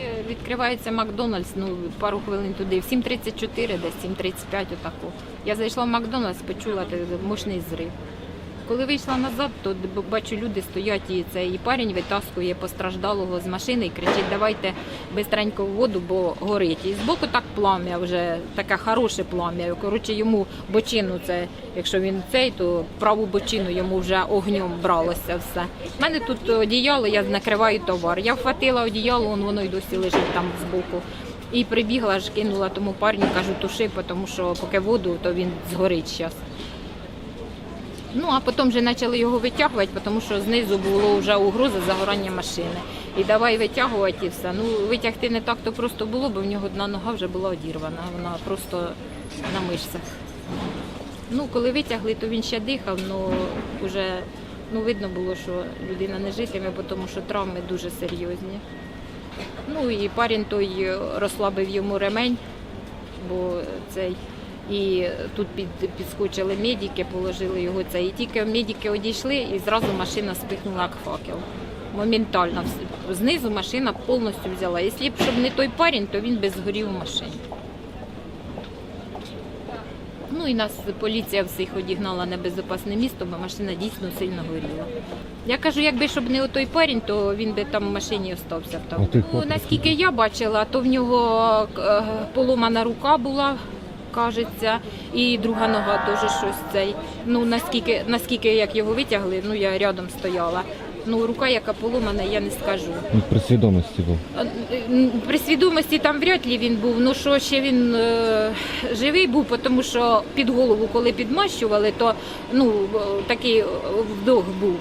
Е, відкривається Макдональдс, ну пару хвилин туди. В 7.34, десь 7.35 отаку. Я зайшла в Макдональдс, почула мощний зрив. Коли вийшла назад, то бачу, люди стоять і цей парень витаскує постраждалого з машини і кричить, давайте бистренько в воду, бо горить. І збоку так плам'я вже таке хороше плам'я. Коротше, йому бочину це, якщо він цей, то праву бочину йому вже огнем бралося все. У мене тут одіяло, я накриваю товар. Я вхватила одіяло, он, воно й досі лежить там збоку. І прибігла ж, кинула тому парню, кажу, туши, тому що поки воду, то він згорить зараз. Ну, а потім вже почали його витягувати, тому що знизу було вже угроза загорання машини. І давай витягувати і все. Ну, витягти не так то просто було, бо в нього одна нога вже була одірвана, вона просто на мишцях. Ну, коли витягли, то він ще дихав, але вже ну, видно було, що людина не житиме, тому що травми дуже серйозні. Ну і парень той розслабив йому ремень, бо цей. І тут під, підскочили медики, положили його це. І тільки медики одійшли, і зразу машина спихнула як факел. Моментально. Знизу машина повністю взяла. Якщо б щоб не той парень, то він би згорів в машині. Ну і нас поліція всіх одігнала на безпечне місто, бо машина дійсно сильно горіла. Я кажу, якби щоб не той парень, то він би там в машині остався. Там. Ну, наскільки я бачила, то в нього е, поломана рука була, кажеться, і друга нога теж щось цей. Ну наскільки, наскільки як його витягли, ну я рядом стояла. Ну, рука, яка поломана, я не скажу. При свідомості був. При свідомості там вряд ли він був. Ну що ще він е, живий був, тому що під голову, коли підмащували, то ну е, такий вдох був.